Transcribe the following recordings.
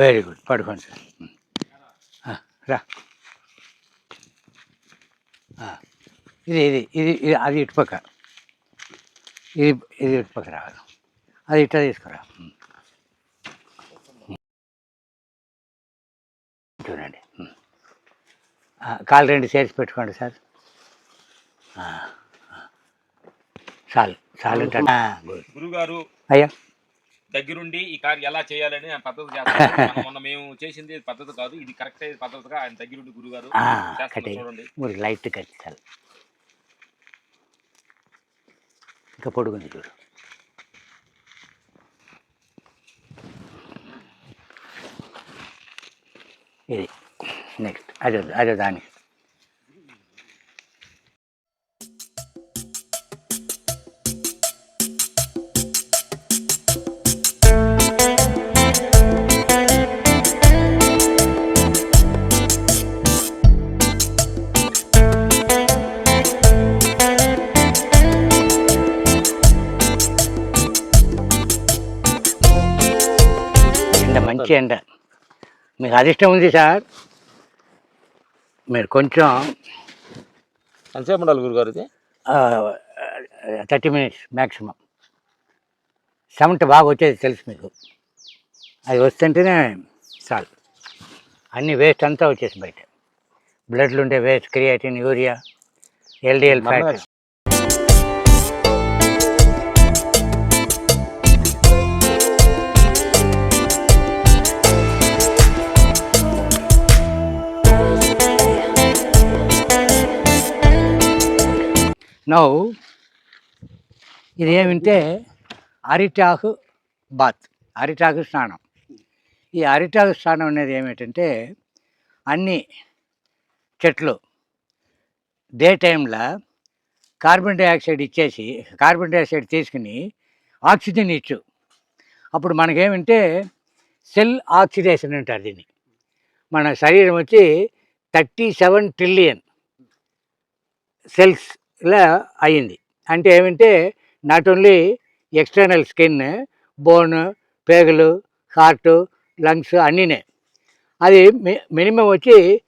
Very good పడుకోండి sir. రా. ఇది ఇది ఇది ఇది అది ఇటుపక్క ఇది ఇది ఇటుపక్క రావాలి. అది ఇట్లా తీసుకురా. చూడండి. కాలు రెండు చేసి పెట్టుకోండి సార్. చాలు చాలు. గురుగారు అయ్యా. దగ్గరుండి ఈ కార్యం ఎలా చేయాలని ఆ పద్ధతి చేస్తారు మనం మొన్న మేము చేసింది పద్ధతి కాదు. ఇది కరెక్ట్ అయిన పద్ధతిగా ఆయన దగ్గరుండి గురుగారు చేస్తున్నారు చూడండి. లైట్ కట్టి చాలు. ఇంకా పొడుగుంది చూడు. ఇది. నెక్స్ట్. అదే అదే దాని. మీకు అదిష్టం ఉంది సార్. మీరు కొంచెం ఎంతసేపు ఉండాలి గురుగారు ఇది థర్టీ మినిట్స్ మ్యాక్సిమం చెమట బాగా వచ్చేది తెలుసు మీకు. అది వస్తుంటేనే చాలు. అన్ని వేస్ట్ అంతా వచ్చేసి బయట. బ్లడ్లు ఉండే waste creatinine urea LDL fat now ఇది ఏమింటే అరిటాకు బాత్ అరిటాకు స్నానం. ఈ అరిటాకు స్నానం అనేది ఏమిటంటే అన్ని చెట్లు డే టైంలో కార్బన్ డైఆక్సైడ్ ఇచ్చేసి కార్బన్ డైఆక్సైడ్ తీసుకుని ఆక్సిజన్ ఇచ్చు. అప్పుడు మనకేమంటే సెల్ ఆక్సిడేషన్ అంటారు దీన్ని. మన శరీరం వచ్చి థర్టీ సెవెన్ ట్రిలియన్ సెల్స్ ఇలా అయింది. అంటే ఏమంటే not only external skin bone పేగులు హార్ట్ లంగ్స్ అన్నీనే. అది మి- మినిమం వచ్చి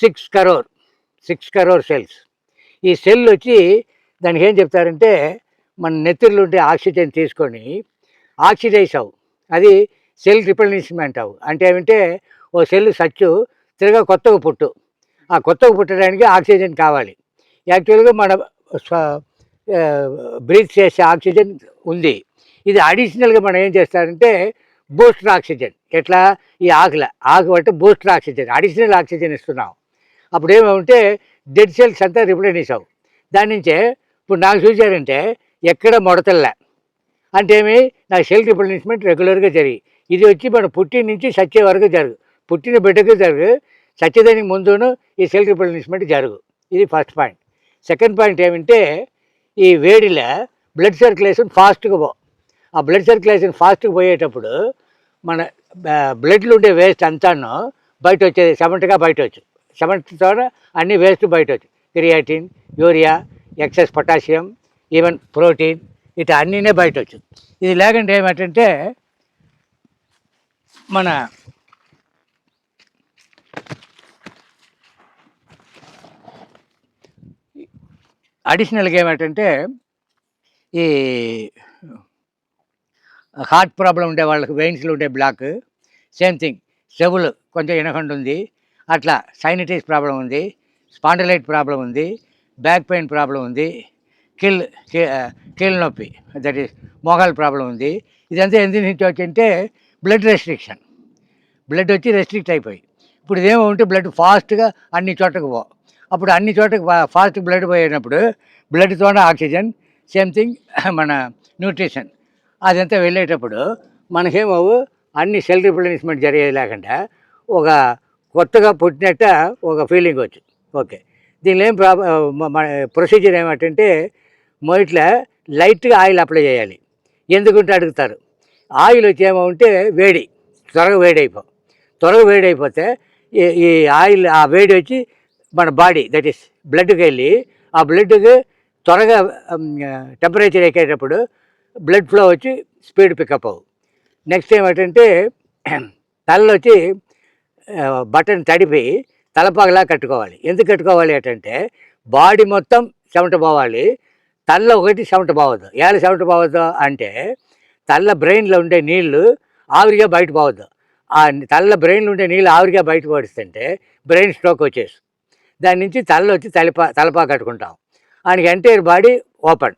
six crore six crore cells ఈ సెల్ వచ్చి దానికి ఏం చెప్తారంటే మన నెత్తుర్లు ఉంటే ఆక్సిజన్ తీసుకొని ఆక్సిడైజ్ అవు అది సెల్ రిప్రజెంట్మెంట్ అవు అంటే ఏమంటే ఓ సెల్ సచ్చు తిరగా కొత్తగా పుట్టు. ఆ కొత్తగా పుట్టడానికి ఆక్సిజన్ కావాలి. యాక్చువల్గా మన బ్రీత్ చేసే ఆక్సిజన్ ఉంది. ఇది అడిషనల్గా మనం ఏం చేస్తారంటే బూస్టర్ ఆక్సిజన్ ఎట్లా? ఈ ఆకుల ఆకు అంటే బూస్టర్ ఆక్సిజన్ అడిషనల్ ఆక్సిజన్ ఇస్తున్నాం. అప్పుడు ఏమంటే డెడ్ సెల్స్ అంతా రిప్లెనిష్ అవు దాని నుంచే ఇప్పుడు నాకు చూసారంటే ఎక్కడ ముడతల్లా? అంటే ఏమి? నాకు సెల్ రిప్లెనిష్మెంట్ రెగ్యులర్గా జరిగి ఇది వచ్చి మన పుట్టిన నుంచి సచ్చే వరకు జరుగు. పుట్టిన బిడ్డకు జరుగు సచ్చేదానికి ముందును ఈ సెల్ రిప్లెనిష్మెంట్ జరుగు. ఇది ఫస్ట్ పాయింట్ సెకండ్ పాయింట్ ఏమంటే ఈ వేడిలో బ్లడ్ సర్క్యులేషన్ ఫాస్ట్గా పో ఆ బ్లడ్ సర్క్యులేషన్ ఫాస్ట్గా పోయేటప్పుడు మన బ్లడ్లు ఉండే వేస్ట్ అంతాను బయట వచ్చేది సెమెంట్గా బయట వచ్చు సెమెంట్తో అన్ని వేస్ట్ బయట వచ్చు creatinine urea excess potassium even protein ఇటు అన్నీనే బయట వచ్చు ఇది లేకుంటే ఏమిటంటే మన అడిషనల్గా ఏమిటంటే ఈ హార్ట్ ప్రాబ్లం ఉండే వాళ్ళకి వెయిన్స్లో ఉండే బ్లాక్ సేమ్ థింగ్ చెవులు కొంచెం వినకుండా ఉంది. అట్లా సైనటైస్ ప్రాబ్లం ఉంది. స్పాండలైట్ ప్రాబ్లం ఉంది. బ్యాక్ పెయిన్ ప్రాబ్లం ఉంది. కీల్ కీళ్ళ నొప్పి దట్ ఈస్ మోకాల ప్రాబ్లం ఉంది. ఇదంతా ఎందుకు నుంచి వచ్చింటే బ్లడ్ రెస్ట్రిక్షన్ బ్లడ్ వచ్చి రెస్ట్రిక్ట్ అయిపోయి. ఇప్పుడు ఇదేమో ఉంటే బ్లడ్ ఫాస్ట్గా అన్ని చోట్లకు పో అప్పుడు అన్ని చోట్లకు ఫాస్ట్ బ్లడ్ పోయినప్పుడు బ్లడ్తోనే ఆక్సిజన్ సేమ్ థింగ్ మన న్యూట్రిషన్. అదంతా వెళ్ళేటప్పుడు మనకేమవు అన్ని సెల్ రిప్లేస్మెంట్ జరిగేది లేకుండా ఒక కొత్తగా పుట్టినట్ట ఒక ఫీలింగ్ వచ్చు. ఓకే. దీనిలో ఏం ప్రా మన ప్రొసీజర్ ఏమిటంటే మొదట్లో లైట్గా ఆయిల్ అప్లై చేయాలి. ఎందుకుంటే అడుగుతారు. ఆయిల్ వచ్చి ఏమో ఉంటే వేడి త్వరగా వేడి త్వరగా వేడైపోతే ఈ ఈ ఆయిల్ ఆ వేడి వచ్చి మన బాడీ దట్ ఈస్ బ్లడ్కి వెళ్ళి ఆ బ్లడ్కి త్వరగా టెంపరేచర్ ఎక్కేటప్పుడు బ్లడ్ ఫ్లో వచ్చి స్పీడ్ పికప్ అవ్వు. నెక్స్ట్ ఏమిటంటే తలలో వచ్చి బటన్ తడిపి తలపాగలా కట్టుకోవాలి. ఎందుకు కట్టుకోవాలి ఏంటంటే బాడీ మొత్తం చెమట పోవాలి. తల్ల ఒకటి చెమట పోవద్దు. ఏళ్ళ చెమట పోవద్దు అంటే తల్ల బ్రెయిన్లో ఉండే నీళ్ళు ఆవిరిగా బయట పోవద్దు. ఆ తల్ల బ్రెయిన్లో ఉండే నీళ్ళు ఆవిరిగా బయట పడిస్తుంటే బ్రెయిన్ స్ట్రోక్ వచ్చేసి దాని నుంచి తలలో వచ్చి తలపా తలపా కట్టుకుంటాం. ఆయనకి ఎంటైర్ బాడీ ఓపెన్.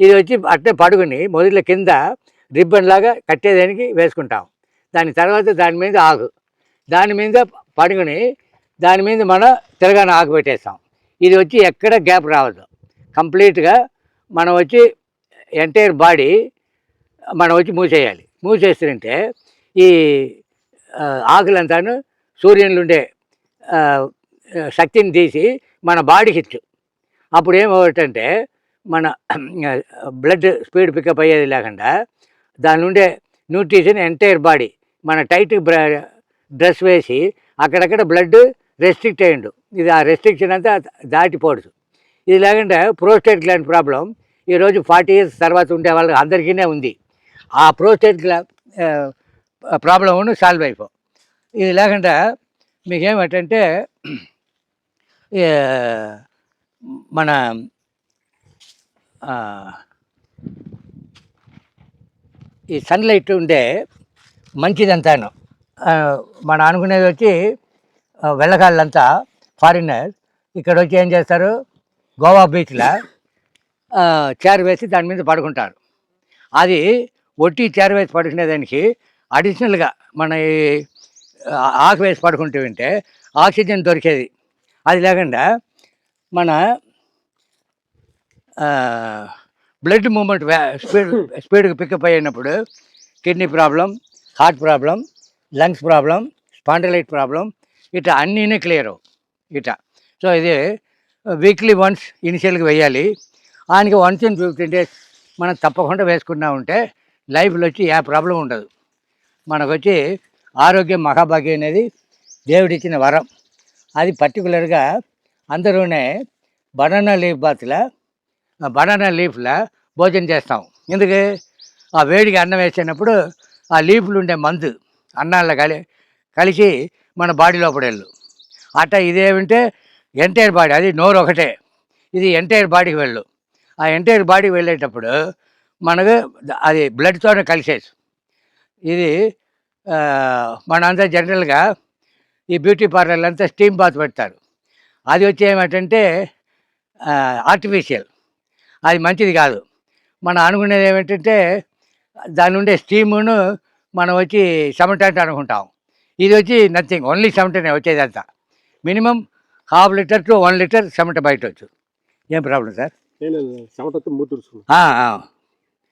ఇది వచ్చి అట్నే పడుకుని మొదట్లో కింద రిబ్బన్ లాగా కట్టేదానికి వేసుకుంటాం. దాని తర్వాత దాని మీద ఆకు దాని మీద పడుకుని దాని మీద మనం తిరగాన ఆకు పెట్టేస్తాం. ఇది వచ్చి ఎక్కడ గ్యాప్ రావద్దు. కంప్లీట్గా మనం వచ్చి ఎంటైర్ బాడీ మనం వచ్చి మూసేయాలి. మూసేస్తుంటే ఈ ఆకులంతాను సూర్యునిలో ఉండే శక్తిని తీసి మన బాడీకి ఇచ్చు. అప్పుడు ఏమవుతుంటే మన బ్లడ్ స్పీడ్ పికప్ అయ్యేది లేకుండా దాని నుండే న్యూట్రిషన్ ఎంటైర్ బాడీ మన టైట్ డ్రెస్ వేసి అక్కడక్కడ బ్లడ్ రెస్ట్రిక్ట్ అయ్యిండు. ఇది ఆ రెస్ట్రిక్షన్ అంతా దాటిపోడు. ఇది లేకుండా ప్రోస్టేట్ గ్లాండ్ ప్రాబ్లం ఈరోజు ఫార్టీ ఇయర్స్ తర్వాత ఉండే వాళ్ళకి అందరికీనే ఉంది. ఆ ప్రోస్టేట్ గ్లా ప్రాబ్లం సాల్వ్ అయిపో. ఇది లేకుండా మీకేమిటంటే మన ఈ సన్లైట్ ఉండే మంచిదంతాను. మనం అనుకునేది వచ్చి వెళ్ళగాళ్ళంతా ఫారినర్ ఇక్కడ వచ్చి ఏం చేస్తారు? గోవా బీచ్లో చేరు వేసి దాని మీద పడుకుంటారు. అది ఒట్టి చేరు వేసి పడుకునే దానికి అడిషనల్గా మన ఈ ఆకు వేసి పడుకుంటూ ఉంటే ఆక్సిజన్ దొరికేది. అది లేకుండా మన బ్లడ్ మూమెంట్ స్పీడ్ స్పీడ్గా పికప్ అయినప్పుడు kidney problem heart problem lungs problem స్పాండలైట్ problem ఇట్లా అన్నీనే క్లియర్ ఇట్లా సో ఇది వీక్లీ వన్స్ ఇనిషియల్గా వేయాలి. ఆయనకి వన్స్ ఇన్ ఫిఫ్టీన్ డేస్ మనం తప్పకుండా వేసుకున్నా ఉంటే లైఫ్లో వచ్చి ఏ ప్రాబ్లం ఉండదు. మనకు వచ్చి ఆరోగ్యం మహాభాగ్యం అనేది దేవుడిచ్చిన వరం. అది పర్టికులర్గా అందరూనే బనానా లీఫ్ బాత్లో బనానా లీఫ్లో భోజనం చేస్తాం. ఎందుకు? ఆ వేడికి అన్నం వేసినప్పుడు ఆ లీఫ్లు ఉండే మందు అన్నాల్లో కలి కలిసి మన బాడీ లోపల వెళ్ళు. అట్ట ఇదేమంటే ఎంటైర్ బాడీ అది నోరు ఒకటే. ఇది ఎంటైర్ బాడీకి వెళ్ళు. ఆ ఎంటైర్ బాడీకి వెళ్ళేటప్పుడు మనకు అది బ్లడ్తోనే కలిసేసి ఇది మన మనంతా జనరల్గా ఈ బ్యూటీ పార్లర్లు అంతా స్టీమ్ బాత్ పెడతారు. అది వచ్చి ఏమిటంటే ఆర్టిఫిషియల్ అది మంచిది కాదు. మనం అనుకునేది ఏమిటంటే దాని ఉండే స్టీమును మనం వచ్చి చెమట అంటే అనుకుంటాం. ఇది వచ్చి నథింగ్ ఓన్లీ చెమటనే వచ్చేదంతా minimum half litre to one litre చెమట బయట వచ్చు. ఏం ప్రాబ్లం సార్? చెమటతో మూతి తుడుచుకున్నాను ఆ, ఆ.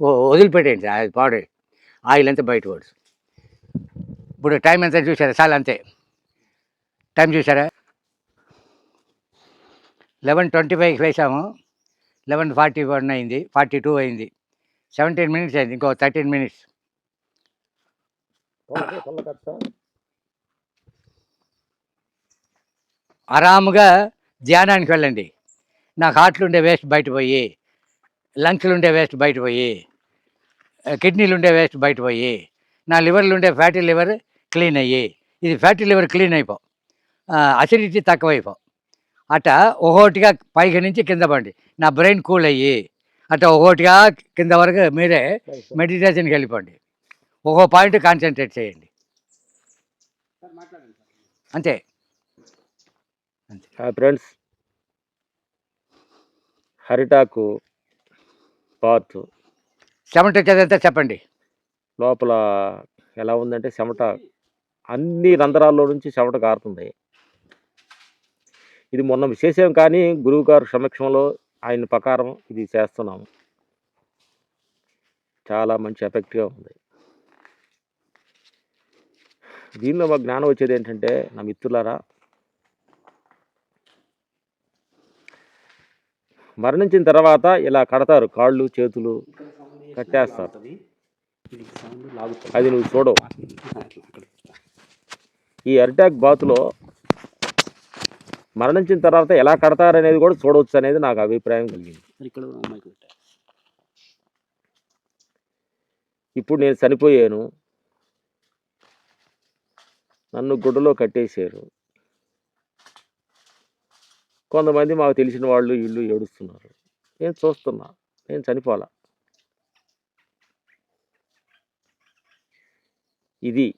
ఓ వదిలిపెట్టేయండి అది పాడే. ఆయిల్ అంతా బయట పడుతుంది ఇప్పుడు టైం ఎంత చూసారా? చాలా అంతే. టైం చూసారా లెవెన్ ట్వంటీ ఫైవ్కి వేసాము లెవెన్ ఫార్టీ వన్ అయింది ఫార్టీ టూ అయింది. సెవెంటీన్ మినిట్స్ అయింది ఇంకో థర్టీన్ మినిట్స్. ఆరాముగా ధ్యానానికి వెళ్ళండి. నాకు హార్ట్లో ఉండే వేస్ట్ బయట పోయి లంగ్స్లో ఉండే వేస్ట్ బయట పోయి కిడ్నీలు ఉండే వేస్ట్ బయట పోయి నా లివర్లో ఉండే ఫ్యాటీ లివర్ క్లీన్ అయ్యి. ఇది ఫ్యాటీ లివర్ క్లీన్ అయిపో. అసిడిటీ తక్కువైపో. అట్ట ఒక్కోటిగా పైకి నుంచి కింద పండి నా బ్రెయిన్ కూల్ అయ్యి అట్ట ఒక్కోటిగా కింద వరకు మీరే మెడిటేషన్కి వెళ్ళిపోండి. ఒక్కో పాయింట్ కాన్సన్ట్రేట్ చేయండి. అంతే. ఫ్రెండ్స్ హరిటాకు పాత్ చెమట వచ్చేదంతా చెప్పండి. లోపల ఎలా ఉందంటే చెమట అన్ని రంధ్రాల్లో నుంచి చెమట కారుతుంది. ఇది మొన్న చేసాం కానీ గురువు గారు సమక్షంలో ఆయన ప్రకారం ఇది చేస్తున్నాము చాలా మంచి ఎఫెక్ట్గా ఉంది. దీనిలో మాకు జ్ఞానం వచ్చేది ఏంటంటే నా మిత్రులారా మరణించిన తర్వాత ఇలా కడతారు కాళ్ళు చేతులు కట్టేస్తారు. అది నువ్వు చూడవు. ఈ అరిటాక్ బాతులో మరణించిన తర్వాత ఎలా కడతారనేది కూడా చూడవచ్చు అనేది నాకు అభిప్రాయం కలిగింది. ఇక్కడ ఇప్పుడు నేను చనిపోయాను. నన్ను గుడ్డలో కట్టేశారు. కొంతమంది మాకు తెలిసిన వాళ్ళు వీళ్ళు ఏడుస్తున్నారు. నేను చూస్తున్నా. నేను చనిపోలా ఇది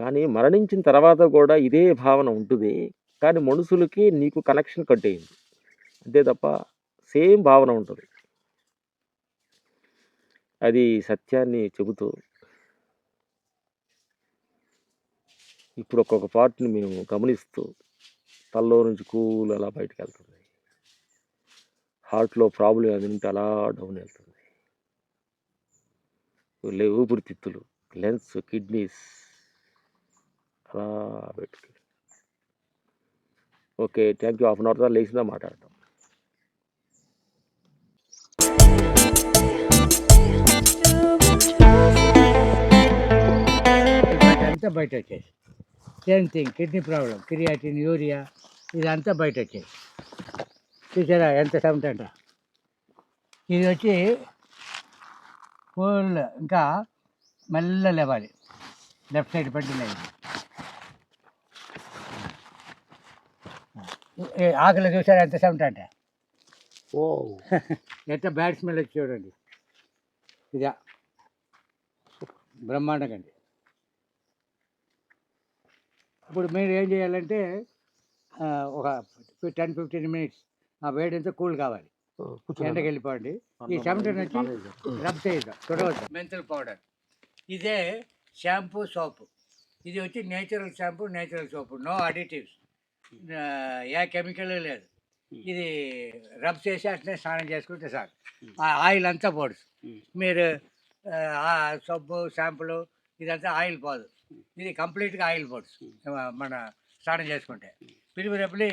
కానీ మరణించిన తర్వాత కూడా ఇదే భావన ఉంటుంది. కానీ మనుషులకి నీకు కనెక్షన్ కట్టేయింది అంతే తప్ప సేమ్ భావన ఉంటుంది. అది సత్యాన్ని చెబుతూ ఇప్పుడు ఒక్కొక్క పార్ట్ని మేము గమనిస్తూ తలలో నుంచి కూల్ అలా బయటకు వెళ్తుంది. హార్ట్లో ప్రాబ్లం అది ఉంటే అలా డౌన్ వెళ్తుంది. లే- ఊపిరితిత్తులు లెన్స్ కిడ్నీస్ అలా పెట్టుకు okay thank you half an hour తర్వాత లేచిందా మాట్లాడటం ఇదంతా బయట వచ్చేసి. Same thing kidney problem creatinine urea ఇదంతా బయట వచ్చేసి. చూసారా ఎంత సౌండ్ అంట? ఇది వచ్చి ఫుల్ ఇంకా మెల్ల లేవాలి. లెఫ్ట్ సైడ్ పట్టినది ఆకలి చూసారా ఎంత సౌండ్ అంట? ఓ. ఎంత బ్యాడ్ స్మెల్ వచ్చి చూడండి. ఇదా. బ్రహ్మాండంగా అండి. ఇప్పుడు మీరు ఏం చేయాలంటే ఆ, ఒక టెన్ ఫిఫ్టీన్ మినిట్స్ ఆ వేడి అంతా కూల్ కావాలి. ఎండకి వెళ్ళిపోండి. ఈ చెమటను వచ్చి రబ్ చేద్దాం చూడవచ్చు మెంతుల పౌడర్. ఇదే షాంపూ సోపు. ఇది వచ్చి natural shampoo natural soap. No additives. ఏ కెమికల్ లేదు. ఇది రబ్ చేసి అట్లనే స్నానం చేసుకుంటే చాలు. ఆ ఆయిల్ అంతా పోదు. మీరు సబ్బు షాంపులు ఇదంతా ఆయిల్ పోదు. ఇది కంప్లీట్గా ఆయిల్ పోదు. మన స్నానం చేసుకుంటే. పిలిపినప్పుడు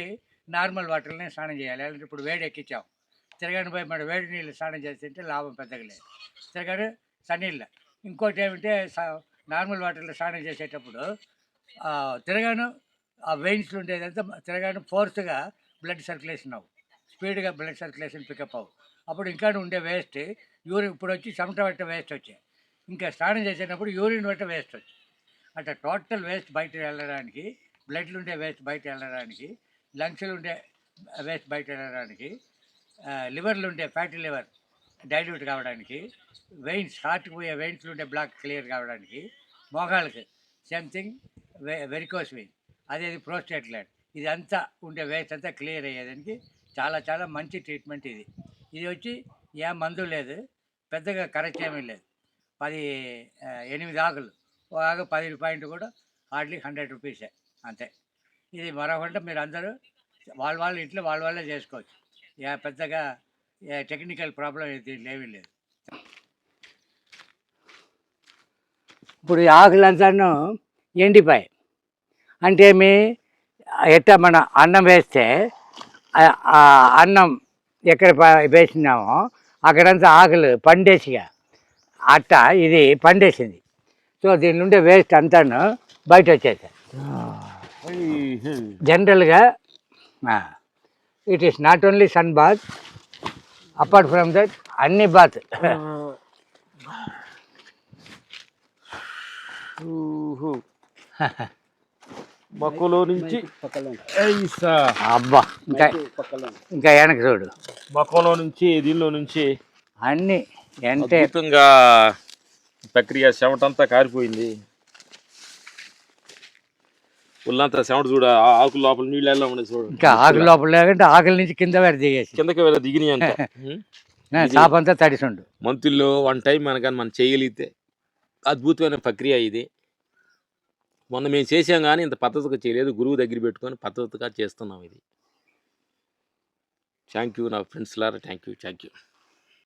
నార్మల్ వాటర్లోనే స్నానం చేయాలి. అలాంటి ఇప్పుడు వేడి ఎక్కించాం తిరగని పోయి మన వేడి నీళ్ళు స్నానం చేస్తుంటే లాభం పెద్దగా లేదు తిరగని సన్నీళ్ళు. ఇంకోటి ఏమిటంటే నార్మల్ వాటర్లో స్నానం చేసేటప్పుడు తిరగాను ఆ వెయిన్స్లు ఉండేదంతా తిరగడం ఫోర్స్గా బ్లడ్ సర్క్యులేషన్ అవు స్పీడ్గా బ్లడ్ సర్క్యులేషన్ పికప్ అవ్వు. అప్పుడు ఇంకా ఉండే వేస్ట్ యూరిన్ ఇప్పుడు వచ్చి చెమట పెట్ట వేస్ట్ వచ్చాయి. ఇంకా స్నానం చేసేటప్పుడు యూరిన్ పెట్ట వేస్ట్ వచ్చాయి. అట్లా టోటల్ వేస్ట్ బయట వెళ్ళడానికి బ్లడ్లు ఉండే వేస్ట్ బయట వెళ్ళడానికి లంగ్స్లు ఉండే వేస్ట్ బయట వెళ్ళడానికి లివర్లు ఉండే ఫ్యాటీ లివర్ డైల్యూట్ కావడానికి వెయిన్స్ హార్ట్కి పోయే వెయిన్స్లు ఉండే బ్లాక్ క్లియర్ కావడానికి మోకాళ్ళకి సేమ్ థింగ్ వెరికోస్ వెయిన్ అదే ప్రోస్టేట్ ల్యాండ్ ఇది అంతా ఉండే వేస్ట్ అంతా క్లియర్ అయ్యేదానికి చాలా చాలా మంచి ట్రీట్మెంట్ ఇది. ఇది వచ్చి ఏ మందు లేదు పెద్దగా ఖర్చు ఏమీ లేదు. పది ఎనిమిది ఆకులు. ఒక ఆకు పది రూపాయింట్ కూడా హార్డ్లీ హండ్రెడ్ రూపీసే అంతే. ఇది మరొకటి మీరు అందరూ వాళ్ళ వాళ్ళ ఇంట్లో వాళ్ళ వాళ్ళే చేసుకోవచ్చు. ఏ పెద్దగా ఏ టెక్నికల్ ప్రాబ్లం దీంట్లో ఏమీ లేదు. ఇప్పుడు ఈ ఆకులంతాను ఎండిపోయాయి. అంటే మీ ఎట్ట మన అన్నం వేస్తే అన్నం ఎక్కడ వేసినామో అక్కడంతా ఆకులు పండేసిగా. అట్ట ఇది పండేసింది. సో దీని నుండి వేస్ట్ అంతాను బయట వచ్చేసాయి జనరల్గా it is not only sun bath apart from that అన్ని బాత్. మక్కులో నుంచి అబ్బా ఇంకా ఇంకా వెనక చూడు. మకంలో నుంచి దీనిలో నుంచి. అన్ని అంటే అద్భుతంగా ప్రక్రియ చెమటంతా కారిపోయింది. ఒళ్ళంతా చెమట చూడ ఆకుల లోపల నీళ్ళు ఎలా ఉన్నాయి చూడు. ఇంకా ఆకుల లోపల లేకుంటే ఆకుల నుంచి కింద వేరు దిగేసి కిందకి వెళ్ళ దిగినాయి అంత. చాపంతా తడిసుండు మంతుల్లో వన్ టైం మనకని మనం చేయగలిగితే అద్భుతమైన ప్రక్రియ ఇది. మొన్న మేము చేసాం కానీ ఇంత పద్ధతిగా చేయలేదు. గురువు దగ్గర పెట్టుకొని పద్ధతిగా చేస్తున్నాం ఇది. థ్యాంక్ యూ నా friends Laura. Thank you thank you